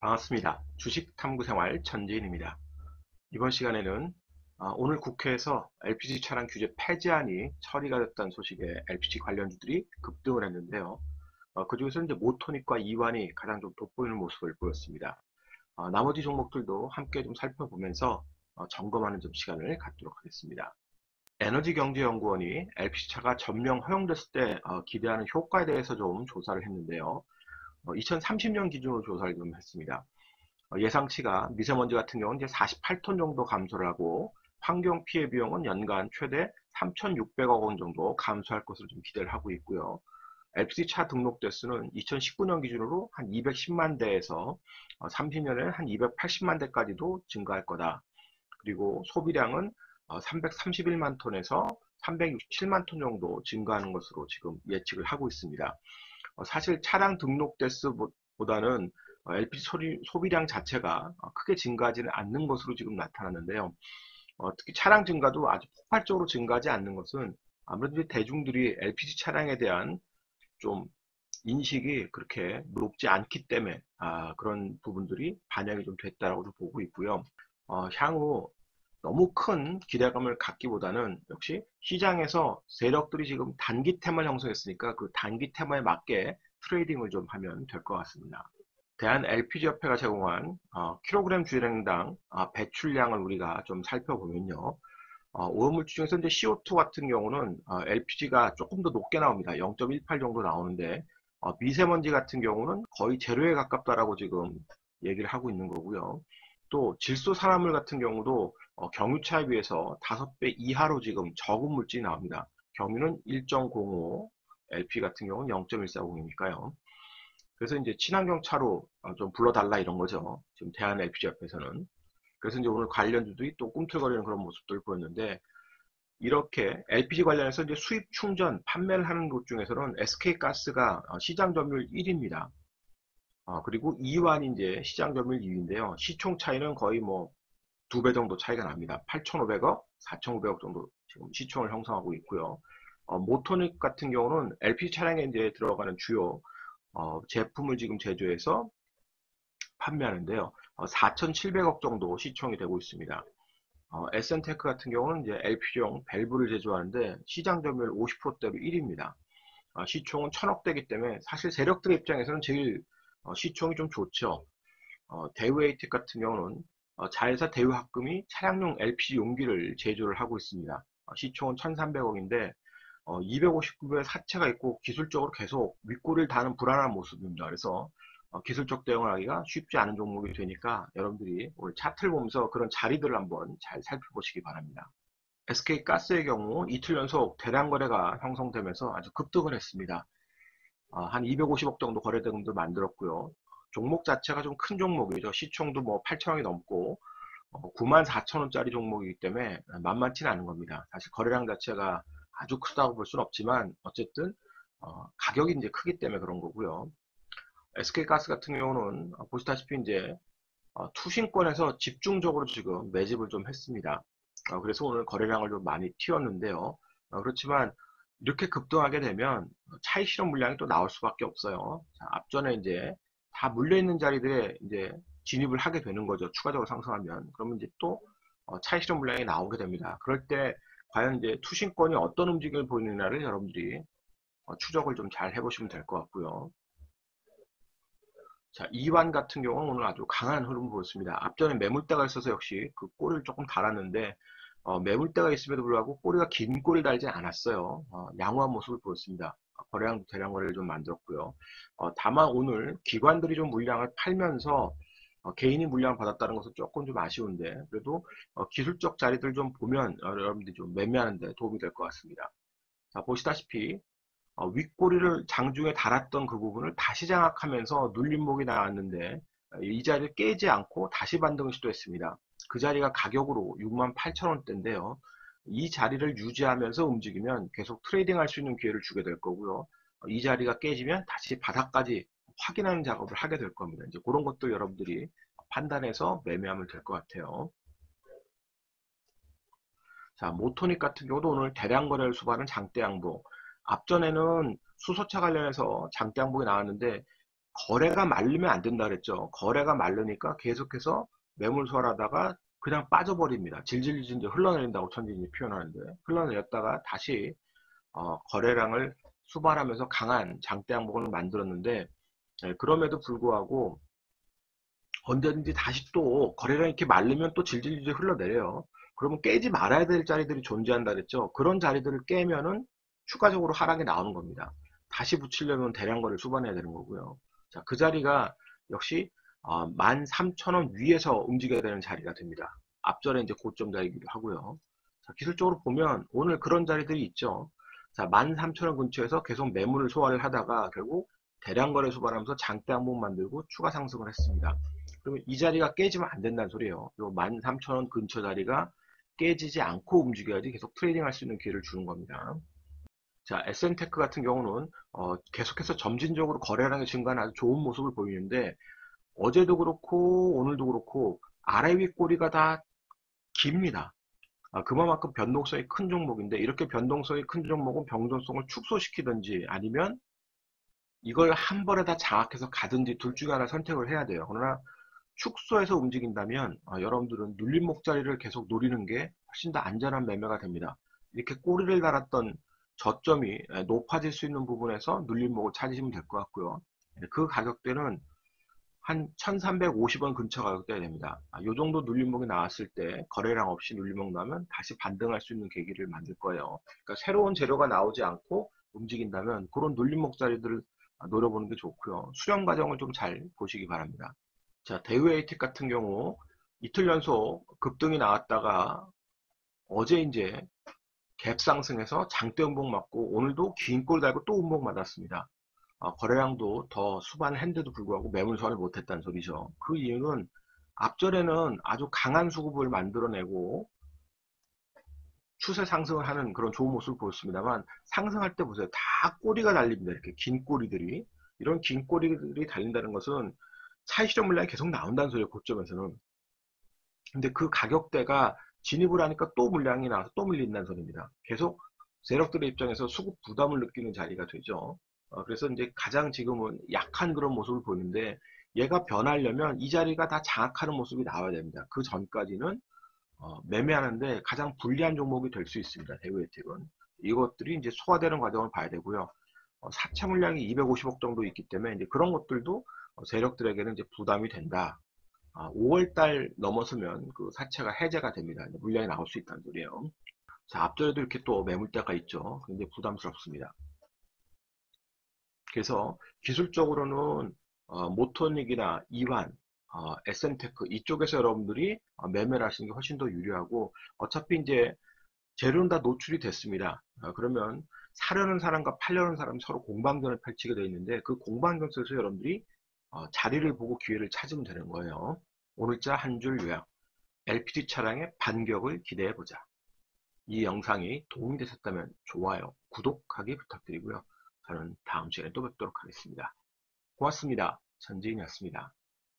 반갑습니다. 주식탐구생활 전재인입니다. 이번 시간에는 아, 오늘 국회에서 LPG 차량 규제 폐지안이 처리가 됐다는 소식에 LPG 관련주들이 급등을 했는데요. 어, 그 중에서 이제 모토닉과 이완이 가장 좀 돋보이는 모습을 보였습니다. 어, 나머지 종목들도 함께 좀 살펴보면서 어, 점검하는 좀 시간을 갖도록 하겠습니다. 에너지경제연구원이 LPG차가 전면 허용됐을 때 기대하는 효과에 대해서 좀 조사를 했는데요. 2030년 기준으로 조사를 좀 했습니다. 예상치가 미세먼지 같은 경우는 이제 48톤 정도 감소를 하고 환경 피해 비용은 연간 최대 3,600억 원 정도 감소할 것으로 좀 기대를 하고 있고요. LPG 차 등록 대수는 2019년 기준으로 한 210만 대에서 30년에 한 280만 대까지도 증가할 거다. 그리고 소비량은 331만 톤에서 367만 톤 정도 증가하는 것으로 지금 예측을 하고 있습니다. 어, 사실 차량 등록 대수보다는 LPG 소비량 자체가 크게 증가하지는 않는 것으로 지금 나타났는데요. 어, 특히 차량 증가도 아주 폭발적으로 증가하지 않는 것은 아무래도 대중들이 LPG 차량에 대한 좀 인식이 그렇게 높지 않기 때문에 아, 그런 부분들이 반영이 좀 됐다고 보고 있고요. 어, 향후 너무 큰 기대감을 갖기보다는 역시 시장에서 세력들이 지금 단기 테마를 형성했으니까 그 단기 테마에 맞게 트레이딩을 좀 하면 될 것 같습니다. 대한 LPG협회가 제공한 어, 킬로그램 주행당 어, 배출량을 우리가 좀 살펴보면요. 어, 오염물질 중에서 이제 CO2 같은 경우는 어, LPG가 조금 더 높게 나옵니다. 0.18 정도 나오는데 어, 미세먼지 같은 경우는 거의 제로에 가깝다라고 지금 얘기를 하고 있는 거고요. 또 질소 산화물 같은 경우도 어, 경유차에 비해서 5배 이하로 지금 적은 물질이 나옵니다. 경유는 1.05, LP 같은 경우는 0.140이니까요. 그래서 이제 친환경 차로 어, 좀 불러달라 이런 거죠. 지금 대한 LPG 옆에서는. 그래서 이제 오늘 관련주들이 또 꿈틀거리는 그런 모습들을 보였는데 이렇게 LPG 관련해서 이제 수입 충전 판매를 하는 곳 중에서는 SK가스가 어, 시장 점유율 1위입니다. 어, 그리고 이완이 이제 시장 점유율 2위인데요. 시총 차이는 거의 뭐 두 배 정도 차이가 납니다. 8,500억, 4,500억 정도 지금 시총을 형성하고 있고요. 어, 모토닉 같은 경우는 LPG 차량에 이제 들어가는 주요 어, 제품을 지금 제조해서 판매하는데요. 어, 4,700억 정도 시총이 되고 있습니다. 어, 에센테크 같은 경우는 이제 LPG용 밸브를 제조하는데 시장 점유율 50%대로 1위입니다. 어, 시총은 1000억대이기 때문에 사실 세력들의 입장에서는 제일 어, 시총이 좀 좋죠. 어, 대우에이텍 같은 경우는 어, 자회사 대우합금이 차량용 LPG 용기를 제조를 하고 있습니다. 어, 시총은 1300억인데 259배 사채가 있고 기술적으로 계속 윗꼬리를 다는 불안한 모습입니다. 그래서 기술적 대응을 하기가 쉽지 않은 종목이 되니까 여러분들이 오늘 차트를 보면서 그런 자리들을 한번 잘 살펴보시기 바랍니다. SK가스의 경우 이틀 연속 대량 거래가 형성되면서 아주 급등을 했습니다. 어, 한 250억 정도 거래대금도 만들었고요. 종목 자체가 좀 큰 종목이죠. 시총도 뭐 8천억이 넘고 9만 어, 4천 원짜리 종목이기 때문에 만만치는 않은 겁니다. 사실 거래량 자체가 아주 크다고 볼 수는 없지만 어쨌든 어, 가격이 이제 크기 때문에 그런 거고요. SK가스 같은 경우는 보시다시피 이제 투신권에서 집중적으로 지금 매집을 좀 했습니다. 그래서 오늘 거래량을 좀 많이 튀었는데요. 그렇지만 이렇게 급등하게 되면 차익 실현 물량이 또 나올 수밖에 없어요. 자, 앞전에 이제 다 물려 있는 자리들에 이제 진입을 하게 되는 거죠. 추가적으로 상승하면. 그러면 이제 또 어, 차익 실현 물량이 나오게 됩니다. 그럴 때 과연 이제 투신권이 어떤 움직임을 보이느냐를 여러분들이 어, 추적을 좀 잘 해보시면 될 것 같고요. 자, 이완 같은 경우는 오늘 아주 강한 흐름을 보였습니다. 앞전에 매물대가 있어서 역시 그 꼬리를 조금 달았는데 어, 매물 대가 있음에도 불구하고 꼬리가 긴 꼬리 달지 않았어요. 어, 양호한 모습을 보였습니다. 거래량도 대량 거래를 좀 만들었고요. 어, 다만 오늘 기관들이 좀 물량을 팔면서 어, 개인이 물량을 받았다는 것은 조금 좀 아쉬운데 그래도 어, 기술적 자리들 좀 보면 여러분들이 좀 매매하는데 도움이 될 것 같습니다. 자, 보시다시피 어, 윗꼬리를 장중에 달았던 그 부분을 다시 장악하면서 눌림목이 나왔는데 이 자리를 깨지 않고 다시 반등을 시도했습니다. 그 자리가 가격으로 6만 8천 원대인데요. 이 자리를 유지하면서 움직이면 계속 트레이딩 할 수 있는 기회를 주게 될 거고요. 이 자리가 깨지면 다시 바닥까지 확인하는 작업을 하게 될 겁니다. 이제 그런 것도 여러분들이 판단해서 매매하면 될 것 같아요. 자, 모토닉 같은 경우도 오늘 대량 거래를 수반한 장대 양봉. 앞전에는 수소차 관련해서 장대 항목이 나왔는데 거래가 말리면 안 된다 그랬죠. 거래가 말르니까 계속해서 매물 소화하다가 그냥 빠져버립니다. 질질질 흘러내린다고 천진이 표현하는데 흘러내렸다가 다시 어, 거래량을 수발하면서 강한 장대 항목을 만들었는데 네, 그럼에도 불구하고 언제든지 다시 또 거래량이 이렇게 말리면 또 질질질 흘러내려요. 그러면 깨지 말아야 될 자리들이 존재한다 그랬죠. 그런 자리들을 깨면은 추가적으로 하락이 나오는 겁니다. 다시 붙이려면 대량 거래를 수반해야 되는 거고요. 자, 그 자리가 역시 어, 13,000원 위에서 움직여야 되는 자리가 됩니다. 앞전에 이제 고점 자리기도 하고요. 자, 기술적으로 보면 오늘 그런 자리들이 있죠. 자, 13,000원 근처에서 계속 매물을 소화를 하다가 결국 대량 거래 수반하면서 장대 항목 만들고 추가 상승을 했습니다. 그러면 이 자리가 깨지면 안 된다는 소리예요. 요 13,000원 근처 자리가 깨지지 않고 움직여야지 계속 트레이딩 할 수 있는 기회를 주는 겁니다. 자, SN테크 같은 경우는 어, 계속해서 점진적으로 거래량이 증가하는 아주 좋은 모습을 보이는데 어제도 그렇고 오늘도 그렇고 아래 위 꼬리가 다 깁니다. 아, 그만큼 변동성이 큰 종목인데 이렇게 변동성이 큰 종목은 병존성을 축소시키든지 아니면 이걸 한 번에 다 장악해서 가든지 둘 중에 하나 선택을 해야 돼요. 그러나 축소해서 움직인다면 어, 여러분들은 눌림 목 자리를 계속 노리는 게 훨씬 더 안전한 매매가 됩니다. 이렇게 꼬리를 달았던 저점이 높아질 수 있는 부분에서 눌림목을 찾으시면 될 것 같고요. 그 가격대는 한 1350원 근처 가격대가 됩니다. 이 아, 정도 눌림목이 나왔을 때 거래량 없이 눌림목 나면 다시 반등할 수 있는 계기를 만들 거예요. 그러니까 새로운 재료가 나오지 않고 움직인다면 그런 눌림목 자리들을 노려보는 게 좋고요. 수렴 과정을 좀 잘 보시기 바랍니다. 자, 대우에이틱 같은 경우 이틀 연속 급등이 나왔다가 어제 이제 갭 상승해서 장대 음봉 맞고 오늘도 긴 꼴 달고 또 음봉 맞았습니다. 어, 거래량도 더 수반했는데도 불구하고 매물 소화를 못했다는 소리죠. 그 이유는 앞전에는 아주 강한 수급을 만들어내고 추세 상승을 하는 그런 좋은 모습을 보였습니다만 상승할 때 보세요. 다 꼬리가 달립니다. 이렇게 긴 꼬리들이 이런 긴 꼬리들이 달린다는 것은 차익 실현 물량이 계속 나온다는 소리예요. 고점에서는. 근데 그 가격대가 진입을 하니까 또 물량이 나와서 또 밀린다는 소리입니다. 계속 세력들의 입장에서 수급 부담을 느끼는 자리가 되죠. 어, 그래서 이제 가장 지금은 약한 그런 모습을 보이는데 얘가 변하려면 이 자리가 다 장악하는 모습이 나와야 됩니다. 그 전까지는 어, 매매하는데 가장 불리한 종목이 될 수 있습니다. 대우 혜택은 이것들이 이제 소화되는 과정을 봐야 되고요. 어, 사채 물량이 250억 정도 있기 때문에 이제 그런 것들도 어, 세력들에게는 이제 부담이 된다. 아, 5월 달 넘어서면 그 사채가 해제가 됩니다. 물량이 나올 수 있다는 소리예요. 자, 앞전에도 이렇게 또 매물대가 있죠. 굉장히 부담스럽습니다. 그래서 기술적으로는 어, 모토닉이나 이완, 어, SM테크 이쪽에서 여러분들이 어, 매매를 하시는 게 훨씬 더 유리하고 어차피 이제 재료는 다 노출이 됐습니다. 어, 그러면 사려는 사람과 팔려는 사람이 서로 공방전을 펼치게 되어 있는데 그 공방전 속에서 여러분들이 어, 자리를 보고 기회를 찾으면 되는 거예요. 오늘자 한 줄 요약. LPG 차량의 반격을 기대해보자. 이 영상이 도움이 되셨다면 좋아요, 구독하기 부탁드리고요. 저는 다음 시간에 또 뵙도록 하겠습니다. 고맙습니다. 전지인이었습니다.